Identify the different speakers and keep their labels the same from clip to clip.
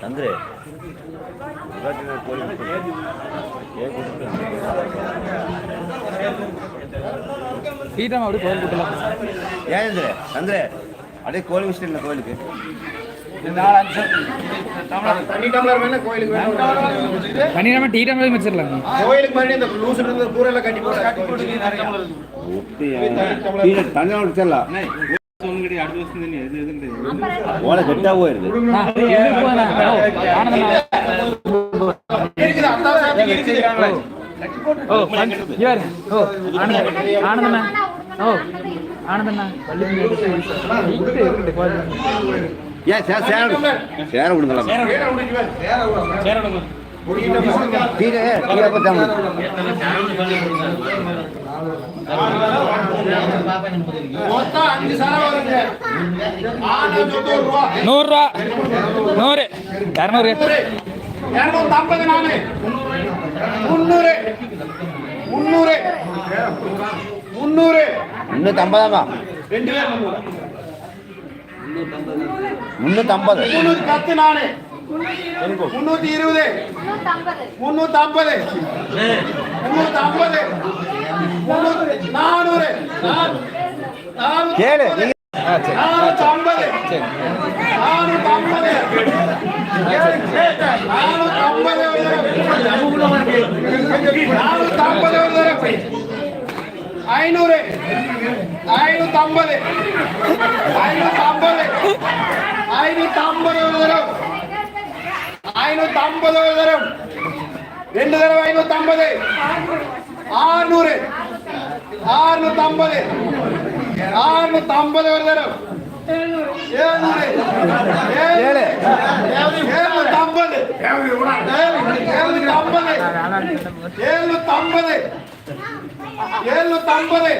Speaker 1: சந்திர
Speaker 2: டீட்டம் அப்படி கோயில் கூட்டலாம்
Speaker 1: ஏன் சந்திர அப்படியே கோயில் வச்சுட்டு கோயிலுக்கு.
Speaker 3: தண்ணி டம்ளர் வேணா கோயிலுக்கு வேணும்
Speaker 2: தனி நம்ம டீட்டம் வச்சிடலாம்
Speaker 3: கோயிலுக்கு மாதிரி இந்த இருந்த கூரெல்லாம் கட்டி போட்டு கட்டி போட்டு
Speaker 1: கெட்டா போயிருது
Speaker 2: ஆனந்த ஆனந்தண்ணா ஓ ஆனந்தண்ணா
Speaker 1: ஏன் சேர சேர. சேர விடுங்களா
Speaker 3: வேற உடைக்கு வேற.
Speaker 1: தீர தீர பத்தாம
Speaker 2: நூறுரூவா. நூறு. இரநூறு.
Speaker 3: இரநூத்தி ஐம்பது நானு. முன்னூறு முன்னூறு முன்னூறு
Speaker 1: முன்னூத்தி ஐம்பதாமா
Speaker 3: ரெண்டு பேர் முன்னூறு
Speaker 1: முன்னூத்தி
Speaker 3: பத்து நானு முன்னூத்தி இருபது முன்னூத்தி ஐம்பது முன்னூத்தி ஐம்பது முன்னூத்தி நானூறு.
Speaker 1: கேளு.
Speaker 3: நானூத்தி ஐம்பது நானூத்தி ஐம்பது நானூத்தி ஐம்பது நானூத்தி ஐம்பது ஐநூறு ஐநூத்தி ஐம்பது ஐநூத்தி ஐம்பது ஐநூத்தி ஐம்பது ஒரு தடவை ஐநூத்தி ஐம்பது ஒரு தடவை ரெண்டு தடவை ஐநூத்தி ஐம்பது ஆறுநூறு ஆறுநூத்தி ஐம்பது ஆறுநூத்தி ஐம்பது ஒரு தடவை ஏழ்நூறு ஏழு ஏழ்நூத்தி ஐம்பது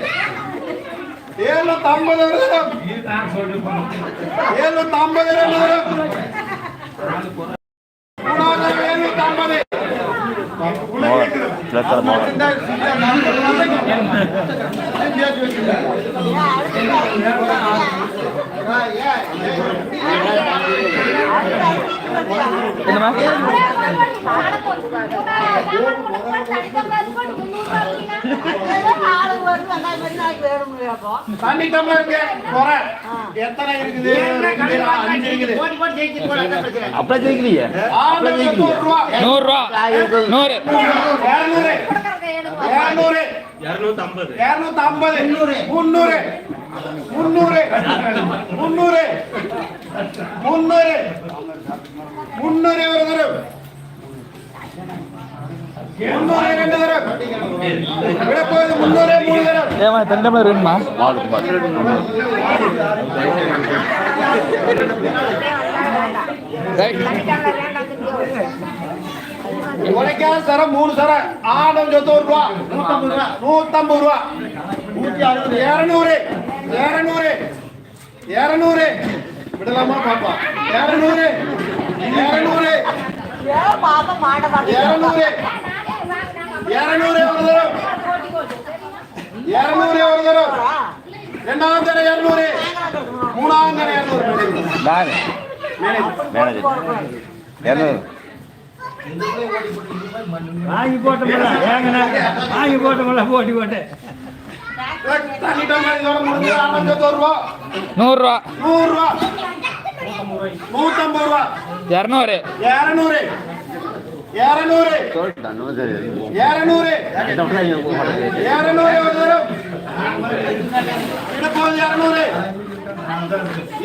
Speaker 3: ஏழ்நூத்தி ஐம்பது ஏழ்நூத்தி ஐம்பது ஏழ்நூத்தி ஐம்பது ஏழ்நூத்தி ஐம்பது ஒரு தடவை ஏழ்நூத்தி ஐம்பது ரெண்டு தடவை மூணாவது ஏழ்நூத்தி ஐம்பது
Speaker 2: என்னம்மா
Speaker 3: தண்ணி டம்ளருக்கு குறை எத்தனை இருக்குது? அஞ்சு இருக்குது.
Speaker 1: அப்பள ஜெயிக்கலையே?
Speaker 3: ரூபா
Speaker 2: நூறு.
Speaker 3: இரநூறு. இரநூறு. ஒரு தரம் மூணு
Speaker 2: ஏமா தெண்டமில் வேணுமா
Speaker 3: உடைக்காத சரம் மூணு சரம் ஆடம் சொத்தூறு ரூபா. நூத்தம்பது ரூபா. இரநூறு. இரநூறு. இரநூறு. விடலாமா பாப்பா? இரநூறு. இரநூறு ஒரு தரம் இரநூறு ஒரு தரம் ரெண்டாவது தரம் இரநூறு மூணாவது தரம் இரநூறு
Speaker 1: நானு மேனேஜர் இரநூறு
Speaker 4: வாங்கி போட்டோம்ல ஏங்கண்ணா வாங்கி போட்டோம்ல போட்டி போட்டு
Speaker 3: தண்ணி டம்ளர் இதோட முடிஞ்சு ஆடம் சொத்தூறு ரூபா
Speaker 2: நூறுரூவா
Speaker 3: நூறு ரூபா நூத்தம்பது ரூபா
Speaker 2: இரநூறு
Speaker 3: இரநூறு இரநூறு இரநூறு இரநூறு ஒரு தரம் இடப்போது இரநூறு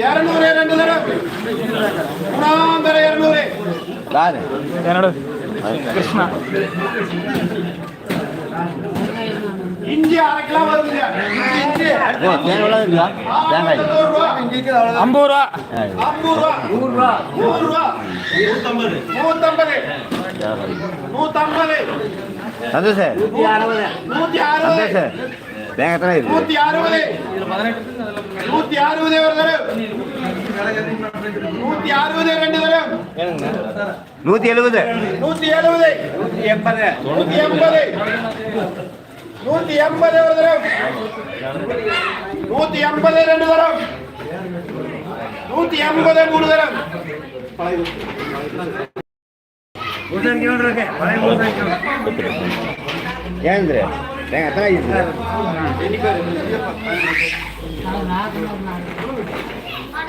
Speaker 3: இரநூறு ரெண்டு தரம் மூணாம் தரம் இரநூறு
Speaker 1: யாரு
Speaker 2: என்னோட கிருஷ்ணா
Speaker 3: இஞ்சி அரை கிலோ வருதுங்க
Speaker 1: தேங்காய் எவ்வளோ இருக்குதா தேங்காய்
Speaker 2: ஐம்பது ரூபா.
Speaker 3: ஐம்பது ரூபா. நூறு ரூபா. நூறு ரூபா.
Speaker 1: சந்தோஷ் சார்.
Speaker 3: நூத்தி அறுபது.
Speaker 1: சந்தோஷ் தேங்காய்
Speaker 3: நூத்தி அறுபது. நூத்தி அறுபது ஒரு தரம் நூத்தி அறுபது ரெண்டு தரம்
Speaker 1: நூற்றி எழுபது.
Speaker 3: நூத்தி எழுபது. நூத்தி எண்பது. நூத்தி எண்பது. நூத்தி எண்பது ஒரு தரம். நூத்தி எண்பது ரெண்டு தரம். நூத்தி எண்பது மூணு தரம்.
Speaker 1: ஏந்திர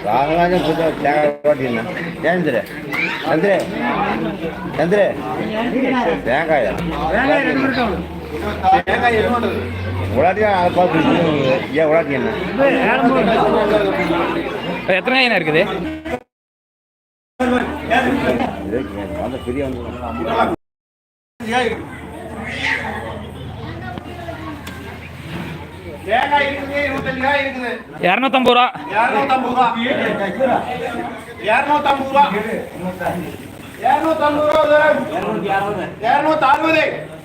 Speaker 1: ராகராஜன் புத்த தேங்காய் ஓட்டினா ஏந்திர சந்திர சந்திர தேங்காயா. ஏன் என்ன
Speaker 2: எத்தனை ஐயா இருக்குது?
Speaker 1: பெரிய
Speaker 2: இரநூத்தம்பது ரூபா.
Speaker 3: இரநூத்தம்பது ரூபா. இரநூத்தம்பது ரூபா.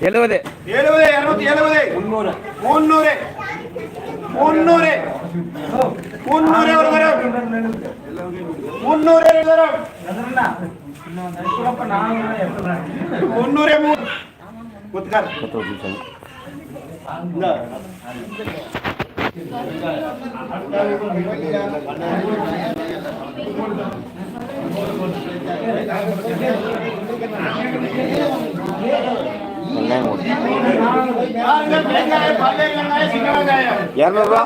Speaker 2: எழுபது
Speaker 3: எழுபது இருநூத்தி எழுபது முன்னூறு முன்னூறு முன்னூறு முன்னூறு ஒரு தரம் முன்னூறு ஒரு தரம் முன்னூறு மூணு குத்துக்கார்
Speaker 1: பத்து ஒரு இரநூறுவா?